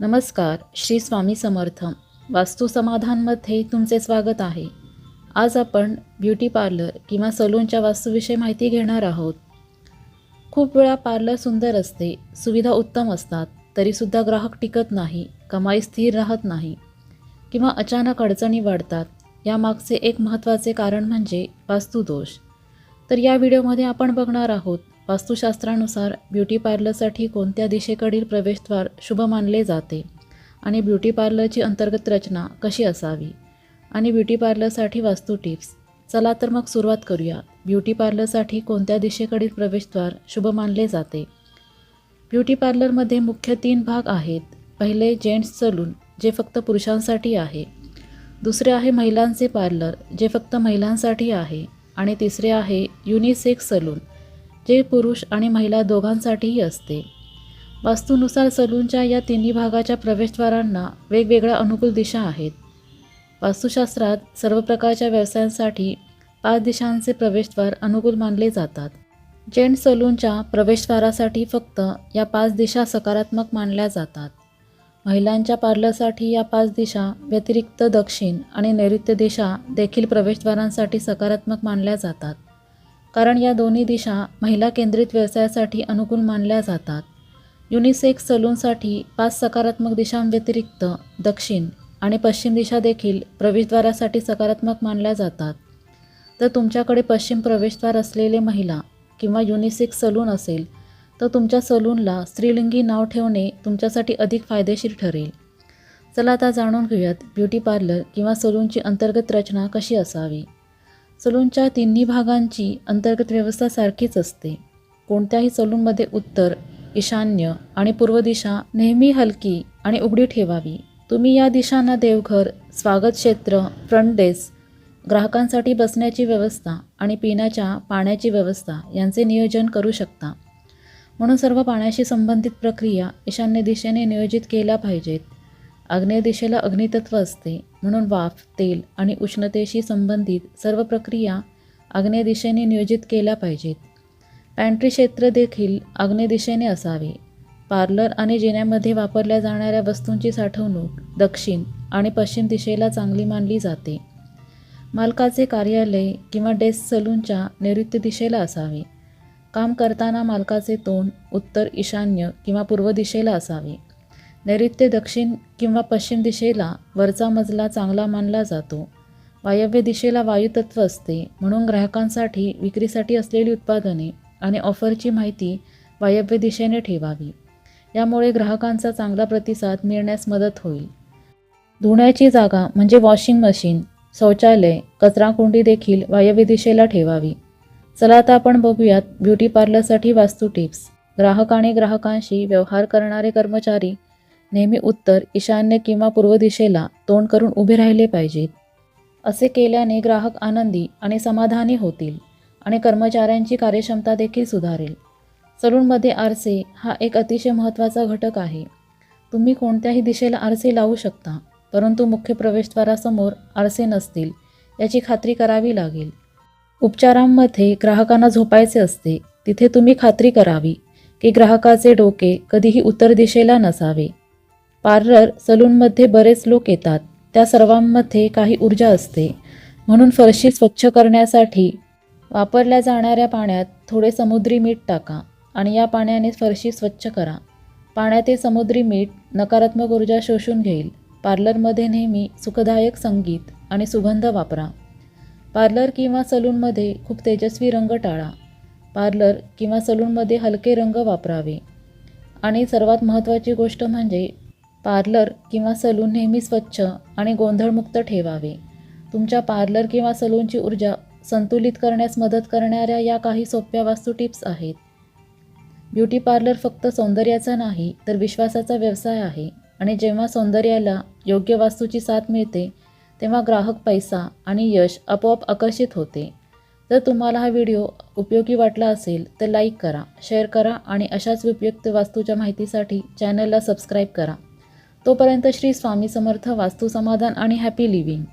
नमस्कार श्री स्वामी समर्थ. वास्तुसमाधानमध्ये तुमचे स्वागत आहे. आज आपण ब्युटी पार्लर किंवा सलूनच्या वास्तूविषयी माहिती घेणार आहोत. खूप वेळा पार्लर सुंदर असते सुविधा उत्तम असतात तरीसुद्धा ग्राहक टिकत नाही कमाई स्थिर राहत नाही किंवा अचानक अडचणी वाढतात यामागचे एक महत्त्वाचे कारण म्हणजे वास्तुदोष. तर या व्हिडिओमध्ये आपण बघणार आहोत वास्तुशास्त्रानुसार ब्युटी पार्लरसाठी कोणत्या दिशेकडील प्रवेशद्वार शुभ मानले जाते? आणि ब्युटी पार्लरची अंतर्गत रचना कशी असावी? आणि ब्युटी पार्लरसाठी वास्तू टिप्स? चला तर मग सुरुवात करूया. ब्युटी पार्लरसाठी कोणत्या दिशेकडील प्रवेशद्वार शुभ मानले जाते? ब्युटी पार्लरमध्ये मुख्य तीन भाग आहेत. पहिले जेंट्स सलून जे फक्त पुरुषांसाठी आहे. दुसरे आहे महिलांचे पार्लर जे फक्त महिलांसाठी आहे. आणि तिसरे आहे युनिसेक्स सलून जे पुरुष आणि महिला दोघांसाठीही असते. वास्तूनुसार सलूनच्या या तिन्ही भागाच्या प्रवेशद्वारांना वेगवेगळ्या अनुकूल दिशा आहेत. वास्तुशास्त्रात सर्व प्रकारच्या व्यवसायांसाठी पाच दिशांचे प्रवेशद्वार अनुकूल मानले जातात. जेंट सलूनच्या प्रवेशद्वारासाठी फक्त या पाच दिशा सकारात्मक मानल्या जातात. महिलांच्या पार्लरसाठी या पाच दिशा व्यतिरिक्त दक्षिण आणि नैऋत्य दिशा देखील प्रवेशद्वारांसाठी सकारात्मक मानल्या जातात. कारण या दोन्ही दिशा महिला केंद्रित व्यवसायासाठी अनुकूल मानल्या जातात. युनिसेक्स सलूनसाठी पाच सकारात्मक दिशांव्यतिरिक्त दक्षिण आणि पश्चिम दिशा देखील प्रवेशद्वारासाठी सकारात्मक मानल्या जातात. तर तुमच्याकडे पश्चिम प्रवेशद्वार असलेले महिला किंवा युनिसेक्स सलून असेल तर तुमच्या सलूनला स्त्रीलिंगी नाव ठेवणे तुमच्यासाठी अधिक फायदेशीर ठरेल. चला आता जाणून घेऊयात ब्युटी पार्लर किंवा सलूनची अंतर्गत रचना कशी असावी? सलूनच्या तिन्ही भागांची अंतर्गत व्यवस्था सारखीच असते. कोणत्याही सलूनमध्ये उत्तर ईशान्य आणि पूर्व दिशा नेहमी हलकी आणि उघडी ठेवावी. तुम्ही या दिशांना देवघर स्वागत क्षेत्र फ्रंट डेस्क ग्राहकांसाठी बसण्याची व्यवस्था आणि पिण्याच्या पाण्याची व्यवस्था यांचे नियोजन करू शकता. म्हणून सर्व पाण्याशी संबंधित प्रक्रिया ईशान्य दिशेने नियोजित केल्या पाहिजेत. आग्नेय दिशेला अग्नितत्व असते. म्हणून वाफ तेल आणि उष्णतेशी संबंधित सर्व प्रक्रिया आग्नेय दिशेने नियोजित केल्या पाहिजेत. पॅन्ट्री क्षेत्र देखील आग्नेय दिशेने असावे. पार्लर आणि जिन्यामध्ये वापरल्या जाणाऱ्या वस्तूंची साठवणूक दक्षिण आणि पश्चिम दिशेला चांगली मानली जाते. मालकाचे कार्यालय किंवा डेस्क सलूनच्या नैऋत्य दिशेला असावे. काम करताना मालकाचे तोंड उत्तर ईशान्य किंवा पूर्व दिशेला असावे. नैऋत्य दक्षिण किंवा पश्चिम दिशेला वरचा मजला चांगला मानला जातो. वायव्य दिशेला वायुतत्व असते. म्हणून ग्राहकांसाठी विक्रीसाठी असलेली उत्पादने आणि ऑफरची माहिती वायव्य दिशेने ठेवावी. यामुळे ग्राहकांचा चांगला प्रतिसाद मिळण्यास मदत होईल. धुण्याची जागा म्हणजे वॉशिंग मशीन शौचालय कचराकुंडी देखील वायव्य दिशेला ठेवावी. चला आता आपण बघूयात ब्युटी पार्लरसाठी वास्तू टिप्स. ग्राहक आणि ग्राहकांशी व्यवहार करणारे कर्मचारी नेहमी उत्तर ईशान्य किंवा पूर्व दिशेला तोंड करून उभे राहिले पाहिजेत. असे केल्याने ग्राहक आनंदी आणि समाधानी होतील आणि कर्मचाऱ्यांची कार्यक्षमता देखील सुधारेल. सलूनमध्ये आरसे हा एक अतिशय महत्त्वाचा घटक आहे. तुम्ही कोणत्याही दिशेला आरसे लावू शकता परंतु मुख्य प्रवेशद्वारासमोर आरसे नसतील याची खात्री करावी लागेल. उपचारांमध्ये ग्राहकांना झोपायचे असते तिथे तुम्ही खात्री करावी की ग्राहकाचे डोके कधीही उत्तर दिशेला नसावे. पार्लर सलूनमध्ये बरेच लोक येतात. त्या सर्वांमध्ये काही ऊर्जा असते. म्हणून फरशी स्वच्छ करण्यासाठी वापरल्या जाणाऱ्या पाण्यात थोडे समुद्री मीठ टाका आणि या पाण्याने फरशी स्वच्छ करा. पाण्यातील समुद्री मीठ नकारात्मक ऊर्जा शोषून घेईल. पार्लरमध्ये नेहमी सुखदायक संगीत आणि सुगंध वापरा. पार्लर किंवा सलूनमध्ये खूप तेजस्वी रंग टाळा. पार्लर किंवा सलूनमध्ये हलके रंग वापरावे. आणि सर्वात महत्त्वाची गोष्ट म्हणजे पार्लर किंवा सलून नेहमी स्वच्छ आणि गोंधळमुक्त ठेवावे. तुमच्या पार्लर किंवा सलूनची ऊर्जा संतुलित करण्यास मदत करणाऱ्या या काही सोप्या वास्तू टिप्स आहेत. ब्युटी पार्लर फक्त सौंदर्याचा नाही तर विश्वासाचा व्यवसाय आहे आणि जेव्हा सौंदर्याला योग्य वास्तूची साथ मिळते तेव्हा ग्राहक पैसा आणि यश आपोआप आकर्षित होते. जर तुम्हाला हा व्हिडिओ उपयोगी वाटला असेल तर लाईक करा शेअर करा आणि अशाच उपयुक्त वास्तूच्या माहितीसाठी चॅनलला सबस्क्राईब करा. तोपर्यंत श्री स्वामी समर्थ वास्तू समाधान आणि हॅपी लिव्हिंग